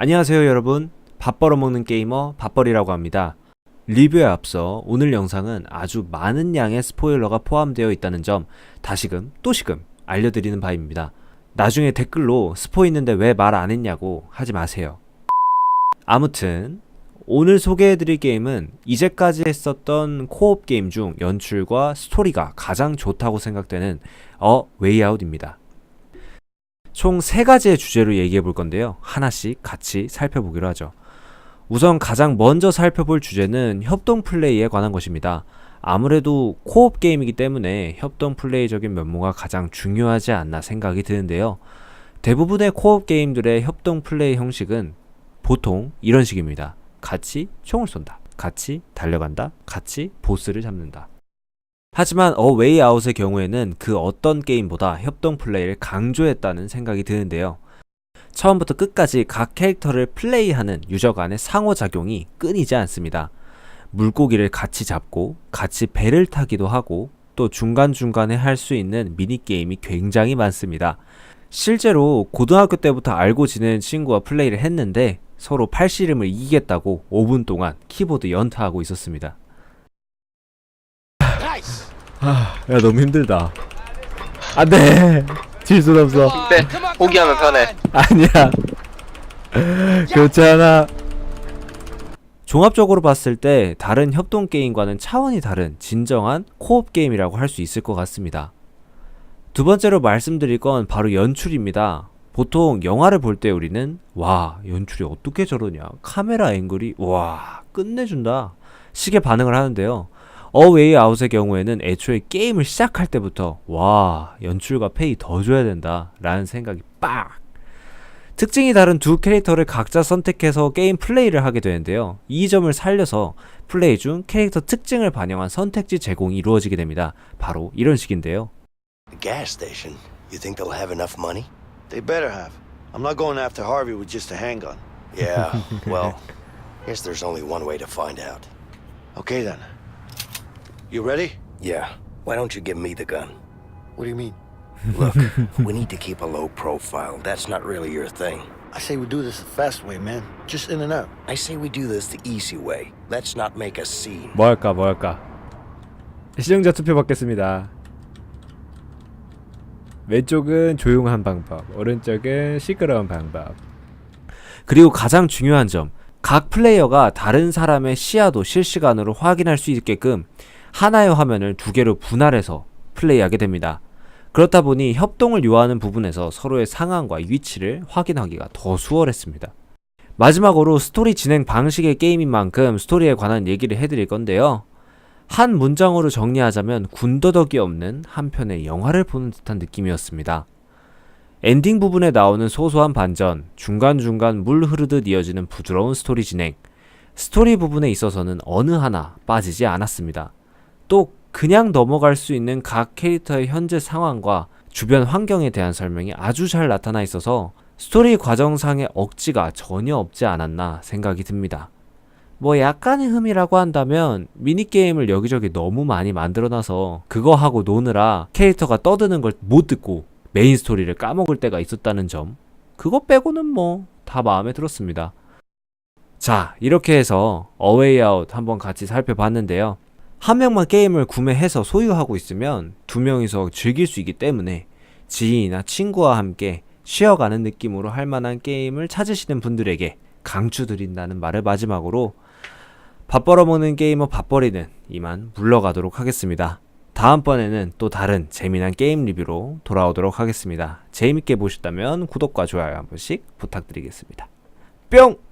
안녕하세요 여러분. 밥 벌어먹는 게이머 밥벌이라고 합니다. 리뷰에 앞서 오늘 영상은 아주 많은 양의 스포일러가 포함되어 있다는 점 다시금 또시금 알려드리는 바입니다. 나중에 댓글로 스포 있는데 왜 말 안 했냐고 하지 마세요. 아무튼 오늘 소개해드릴 게임은 이제까지 했었던 코업 게임 중 연출과 스토리가 가장 좋다고 생각되는 어 웨이아웃입니다 총 세 가지의 주제로 얘기해 볼 건데요. 하나씩 같이 살펴보기로 하죠. 우선 가장 먼저 살펴볼 주제는 협동 플레이에 관한 것입니다. 아무래도 코업 게임이기 때문에 협동 플레이적인 면모가 가장 중요하지 않나 생각이 드는데요. 대부분의 코업 게임들의 협동 플레이 형식은 보통 이런 식입니다. 같이 총을 쏜다. 같이 달려간다. 같이 보스를 잡는다. 하지만 어 웨이 아웃의 경우에는 그 어떤 게임보다 협동 플레이를 강조했다는 생각이 드는데요. 처음부터 끝까지 각 캐릭터를 플레이하는 유저 간의 상호작용이 끊이지 않습니다. 물고기를 같이 잡고 같이 배를 타기도 하고 또 중간중간에 할 수 있는 미니게임이 굉장히 많습니다. 실제로 고등학교 때부터 알고 지내는 친구와 플레이를 했는데 서로 팔씨름을 이기겠다고 5분 동안 키보드 연타하고 있었습니다. 야 너무 힘들다. 안돼. 질순 없어. 네, 포기하면 편해. 아니야. 그렇지 않아. 종합적으로 봤을 때 다른 협동 게임과는 차원이 다른 진정한 코업 게임이라고 할 수 있을 것 같습니다. 두 번째로 말씀드릴 건 바로 연출입니다. 보통 영화를 볼 때 우리는 와 연출이 어떻게 저러냐 카메라 앵글이 와 끝내준다 식의 반응을 하는데요. 어웨이 아웃의 경우에는 애초에 게임을 시작할 때부터 와 연출과 페이 더 줘야 된다 라는 생각이 빡 특징이 다른 두 캐릭터를 각자 선택해서 게임 플레이를 하게 되는데요 이 점을 살려서 플레이 중 캐릭터 특징을 반영한 선택지 제공이 이루어지게 됩니다 바로 이런 식인데요 The gas station. You think they'll have enough money? They better have. I'm not going after Harvey with just a handgun. Yeah, well, guess there's only one way to find out. Okay then. You ready? Yeah, why don't you give me the gun? What do you mean? Look, we need to keep a low profile. That's not really your thing. I say we do this the fast way, man. Just in and out. I say we do this the easy way. Let's not make a scene. 뭐 할까 뭐 할까 시청자 투표 받겠습니다 왼쪽은 조용한 방법 오른쪽은 시끄러운 방법 그리고 가장 중요한 점 각 플레이어가 다른 사람의 시야도 실시간으로 확인할 수 있게끔 하나의 화면을 두 개로 분할해서 플레이하게 됩니다. 그렇다 보니 협동을 요하는 부분에서 서로의 상황과 위치를 확인하기가 더 수월했습니다. 마지막으로 스토리 진행 방식의 게임인 만큼 스토리에 관한 얘기를 해드릴 건데요. 한 문장으로 정리하자면 군더더기 없는 한 편의 영화를 보는 듯한 느낌이었습니다. 엔딩 부분에 나오는 소소한 반전, 중간중간 물 흐르듯 이어지는 부드러운 스토리 진행, 스토리 부분에 있어서는 어느 하나 빠지지 않았습니다. 또 그냥 넘어갈 수 있는 각 캐릭터의 현재 상황과 주변 환경에 대한 설명이 아주 잘 나타나 있어서 스토리 과정상의 억지가 전혀 없지 않았나 생각이 듭니다. 뭐 약간의 흠이라고 한다면 미니게임을 여기저기 너무 많이 만들어놔서 그거 하고 노느라 캐릭터가 떠드는 걸 못 듣고 메인 스토리를 까먹을 때가 있었다는 점 그거 빼고는 뭐 다 마음에 들었습니다. 자 이렇게 해서 어웨이 아웃 한번 같이 살펴봤는데요. 한 명만 게임을 구매해서 소유하고 있으면 두 명이서 즐길 수 있기 때문에 지인이나 친구와 함께 쉬어가는 느낌으로 할 만한 게임을 찾으시는 분들에게 강추드린다는 말을 마지막으로 밥 벌어먹는 게이머 밥벌이는 이만 물러가도록 하겠습니다. 다음번에는 또 다른 재미난 게임 리뷰로 돌아오도록 하겠습니다. 재밌게 보셨다면 구독과 좋아요 한 번씩 부탁드리겠습니다. 뿅!